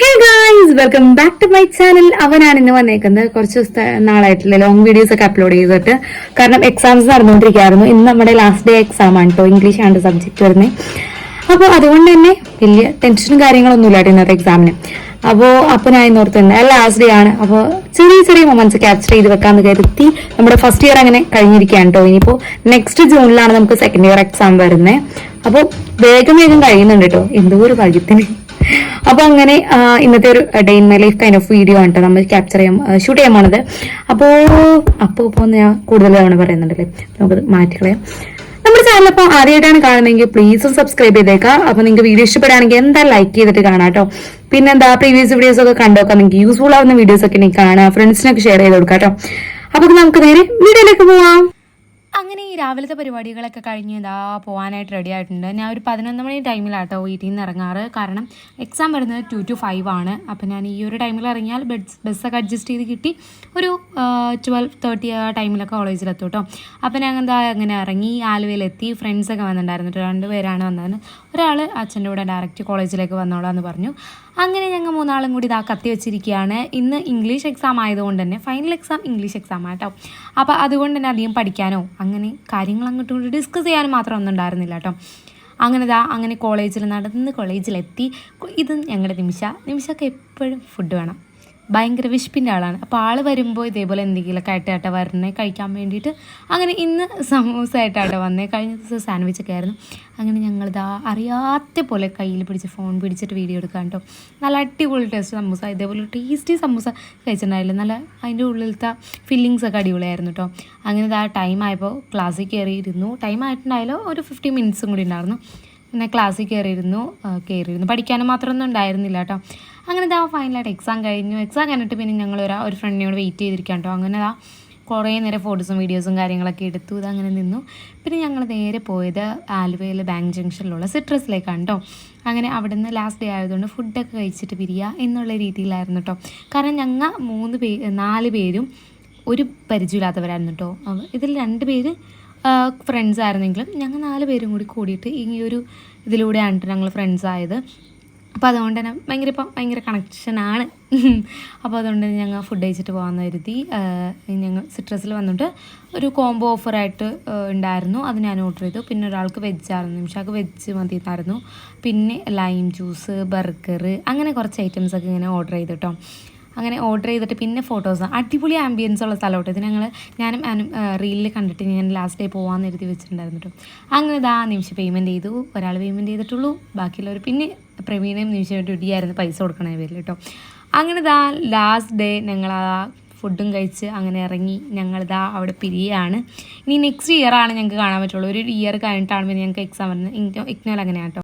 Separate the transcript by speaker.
Speaker 1: Hey welcome back to my channel അവനാണ് ഇന്ന് വന്നേക്കുന്നത്. കുറച്ച് ദിവസത്തെ നാളായിട്ടില്ല ലോങ് വീഡിയോസ് ഒക്കെ അപ്ലോഡ് ചെയ്തിട്ട്. കാരണം എക്സാംസ് നടന്നുകൊണ്ടിരിക്കുകയായിരുന്നു. ഇന്ന് നമ്മുടെ ലാസ്റ്റ് ഡേ എക്സാം ആണ് കേട്ടോ ഇംഗ്ലീഷ് ആണ് സബ്ജക്ട് വരുന്നത് അപ്പോൾ അതുകൊണ്ട് തന്നെ വലിയ ടെൻഷനും കാര്യങ്ങളൊന്നും ഇല്ലാട്ടോ ഇന്നത്തെ എക്സാമിന് അപ്പോൾ അപ്പോൾ ഞാൻ ഇന്നോർത്തുണ്ട് ലാസ്റ്റ് ഡേ ആണ്. അപ്പോൾ ചെറിയ ചെറിയ മൊമെന്റ്സ് ക്യാപ്ചർ ചെയ്ത് വെക്കാന്ന് കരുതി നമ്മുടെ ഫസ്റ്റ് ഇയർ അങ്ങനെ കഴിഞ്ഞിരിക്കുകയാണ് കേട്ടോ ഇനിയിപ്പോൾ നെക്സ്റ്റ് ജൂണിലാണ് നമുക്ക് സെക്കൻഡ് ഇയർ എക്സാം വരുന്നത് അപ്പോൾ വേഗം വേഗം കഴിയുന്നുണ്ട് കേട്ടോ എന്തോ ഒരു ഭാഗ്യത്തിന്. അപ്പൊ അങ്ങനെ ഇന്നത്തെ ഒരു day in my life kind of video ആണ് നമ്മൾ ക്യാപ്ചർ ചെയ്യാൻ ഷൂട്ട് ചെയ്യാൻ പോണത്. അപ്പോ അപ്പോ ഇപ്പോ ഞാൻ കൂടുതൽ തവണ പറയുന്നുണ്ടല്ലേ? നമുക്ക് മാറ്റിക്കളയാം നമ്മുടെ ചാനൽ അപ്പോൾ ആദ്യമായിട്ടാണ് കാണുന്നതെങ്കിൽ പ്ലീസ് സബ്സ്ക്രൈബ് ചെയ്തേക്കാം. അപ്പൊ നിങ്ങൾക്ക് വീഡിയോ ഇഷ്ടപ്പെടുകയാണെങ്കിൽ എന്താ ലൈക്ക് ചെയ്തിട്ട് കാണാം കേട്ടോ പിന്നെന്താ പ്രീവിയസ് വീഡിയോസ് ഒക്കെ കണ്ടോക്കാം നിങ്ങൾക്ക് യൂസ്ഫുൾ ആവുന്ന വീഡിയോസ് ഒക്കെ എനിക്ക് കാണാം. ഫ്രണ്ട്സിനൊക്കെ ഷെയർ ചെയ്ത് കൊടുക്കാം കേട്ടോ അപ്പൊ നമുക്ക് നേരെ വീഡിയോയിലേക്ക് പോവാം.
Speaker 2: അങ്ങനെ ഈ രാവിലത്തെ പരിപാടികളൊക്കെ കഴിഞ്ഞ് ഇതാ പോകാനായിട്ട് റെഡി ആയിട്ടുണ്ട്. ഞാൻ ഒരു പതിനൊന്ന് മണി ടൈമിലാട്ടോ വീട്ടിൽ നിന്ന് ഇറങ്ങാറ്. കാരണം എക്സാം വരുന്നത് ടു ടു ഫൈവ് ആണ്. അപ്പോൾ ഞാൻ ഈ ഒരു ടൈമിൽ ഇറങ്ങിയാൽ ബസ് ബസ്സൊക്കെ അഡ്ജസ്റ്റ് ചെയ്ത് കിട്ടി ഒരു ട്വൽവ് തേർട്ടി ആ ടൈമിലൊക്കെ കോളേജിലെത്തും കേട്ടോ അപ്പോൾ ഞാൻ എന്താ അങ്ങനെ ഇറങ്ങി ആലുവയിലെത്തി ഫ്രണ്ട്സൊക്കെ വന്നിട്ടുണ്ടായിരുന്നു രണ്ട് പേരാണ് വന്നത് ഒരാൾ അച്ഛന്റെ കൂടെ ഡയറക്റ്റ് കോളേജിലേക്ക് വന്നോളാന്ന് പറഞ്ഞു. അങ്ങനെ ഞങ്ങൾ മൂന്നാളും കൂടി ഇതാ കത്തി വെച്ചിരിക്കുകയാണ്. ഇന്ന് ഇംഗ്ലീഷ് എക്സാം ആയതുകൊണ്ട് തന്നെ ഫൈനൽ എക്സാം ഇംഗ്ലീഷ് എക്സാം ആട്ടോ അപ്പോൾ അതുകൊണ്ട് തന്നെ അധികം പഠിക്കാനോ അങ്ങനെ കാര്യങ്ങൾ അങ്ങോട്ടും ഇങ്ങോട്ടും ഡിസ്കസ് ചെയ്യാൻ മാത്രം ഒന്നും ഉണ്ടായിരുന്നില്ല കേട്ടോ. അങ്ങനെ ദാ അങ്ങനെ കോളേജിൽ നടന്ന് കോളേജിലെത്തി ഇത് ഞങ്ങളുടെ നിമിഷ നിമിഷക്ക് എപ്പോഴും ഫുഡ് വേണം. ഭയങ്കര വിശപ്പിന്റെ ആളാണ്. അപ്പോൾ ആൾ വരുമ്പോൾ ഇതേപോലെ എന്തെങ്കിലുമൊക്കെ ആയിട്ട് ആട്ടെ വരണേ കഴിക്കാൻ വേണ്ടിയിട്ട് അങ്ങനെ ഇന്ന് സമൂസ ആയിട്ടാട്ടെ വന്നേ. കഴിഞ്ഞ ദിവസം സാൻഡ്വിച്ച് ഒക്കെ ആയിരുന്നു. അങ്ങനെ ഞങ്ങളിതാ അറിയാത്ത പോലെ കയ്യിൽ പിടിച്ച് ഫോൺ പിടിച്ചിട്ട് വീഡിയോ എടുക്കാൻ കേട്ടോ നല്ല അടിപൊളി ടേസ്റ്റ് സമൂസ. ഇതേപോലെ ടേസ്റ്റി സമൂസ കഴിച്ചിട്ടുണ്ടായില്ല. നല്ല അതിന്റെ ഉള്ളിലത്തെ ഫില്ലിങ്സ് ഒക്കെ അടിപൊളിയായിരുന്നു കേട്ടോ അങ്ങനെ ഇതാ ടൈം ആയപ്പോൾ ക്ലാസ്സിൽ കയറിയിരുന്നു ടൈം ആയിട്ടുണ്ടായാലോ ഒരു ഫിഫ്റ്റി മിനിറ്റ്സും കൂടി ഉണ്ടായിരുന്നു. പിന്നെ ക്ലാസ്സിൽ കയറിയിരുന്നു കയറിയിരുന്നു പഠിക്കാനും മാത്രമൊന്നും ഉണ്ടായിരുന്നില്ല കേട്ടോ അങ്ങനെ ഇതാ ഫൈനലായിട്ട് എക്സാം കഴിഞ്ഞു. എക്സാം കഴിഞ്ഞിട്ട് പിന്നെ ഞങ്ങൾ ഒരു ഒരു ഫ്രണ്ടിനോട് വെയിറ്റ് ചെയ്തിരിക്കാം കേട്ടോ അങ്ങനെ ആ കുറേ നേരം ഫോട്ടോസും വീഡിയോസും കാര്യങ്ങളൊക്കെ എടുത്തു. ഇതങ്ങനെ നിന്നു. പിന്നെ ഞങ്ങൾ നേരെ പോയത് ആലുവയിൽ ബാങ്ക് ജംഗ്ഷനിലുള്ള സിട്രസിലേക്കാണ് കേട്ടോ അങ്ങനെ അവിടെ നിന്ന് ലാസ്റ്റ് ഡേ ആയതുകൊണ്ട് ഫുഡൊക്കെ കഴിച്ചിട്ട് പിരിയുക എന്നുള്ള രീതിയിലായിരുന്നു കേട്ടോ കാരണം ഞങ്ങൾ മൂന്ന് പേ നാല് പേരും ഒരു പരിചയമില്ലാത്തവരായിരുന്നു കേട്ടോ ഇതിൽ രണ്ട് പേര് ഫ്രണ്ട്സ് ആയിരുന്നെങ്കിലും ഞങ്ങൾ നാല് പേരും കൂടി കൂടിയിട്ട് ഈ ഒരു ഇതിലൂടെയാണ് ഞങ്ങൾ ഫ്രണ്ട്സ് ആയത്. അപ്പോൾ അതുകൊണ്ട് തന്നെ ഭയങ്കര ഇപ്പം ഭയങ്കര കണക്ഷനാണ് അപ്പോൾ അതുകൊണ്ട് ഞങ്ങൾ ഫുഡ് കഴിച്ചിട്ട് പോകാമെന്ന് കരുതി. ഞങ്ങൾ സിട്രസിൽ വന്നിട്ട് ഒരു കോംബോ ഓഫറായിട്ട് ഉണ്ടായിരുന്നു. അത് ഞാൻ ഓർഡർ ചെയ്തു. പിന്നെ ഒരാൾക്ക് വെജായിരുന്നു നിമിഷാക്ക് വെജ് മതി എന്നായിരുന്നു പിന്നെ ലൈം ജ്യൂസ് ബർഗർ അങ്ങനെ കുറച്ച് ഐറ്റംസ് ഒക്കെ ഇങ്ങനെ ഓർഡർ ചെയ്തിട്ടോ അങ്ങനെ ഓർഡർ ചെയ്തിട്ട് പിന്നെ ഫോട്ടോസ് അടിപൊളി ആംബിയൻസ് ഉള്ള സ്ഥലം ഇത് ഞങ്ങൾ ഞാനും റീലിൽ കണ്ടിട്ട് ഞാൻ ലാസ്റ്റ് ഡേ പോകാമെന്ന് എഴുതി വെച്ചിട്ടുണ്ടായിരുന്നു അങ്ങനെ ഇതാ നിമിഷം പേയ്മെന്റ് ചെയ്തു. ഒരാൾ പേയ്മെന്റ് ചെയ്തിട്ടുള്ളൂ. ബാക്കിയുള്ളവർ പിന്നെ പ്രവീണയും നിമിഷം ഡ്യൂട്ടിയായിരുന്നു പൈസ കൊടുക്കണേ പേരിൽ കേട്ടോ അങ്ങനെ ഇതാ ലാസ്റ്റ് ഡേ ഞങ്ങൾ ആ ഫുഡും കഴിച്ച് അങ്ങനെ ഇറങ്ങി. ഞങ്ങളിതാ അവിടെ പിരിയാണ്. ഇനി നെക്സ്റ്റ് ഇയർ ആണ് ഞങ്ങൾക്ക് കാണാൻ പറ്റുള്ളൂ. ഒരു ഇയർ കഴിഞ്ഞിട്ടാണ് പിന്നെ ഞങ്ങൾക്ക് എക്സാം വരുന്നത്. ഇഗ്നോ അങ്ങനെയാണ് കേട്ടോ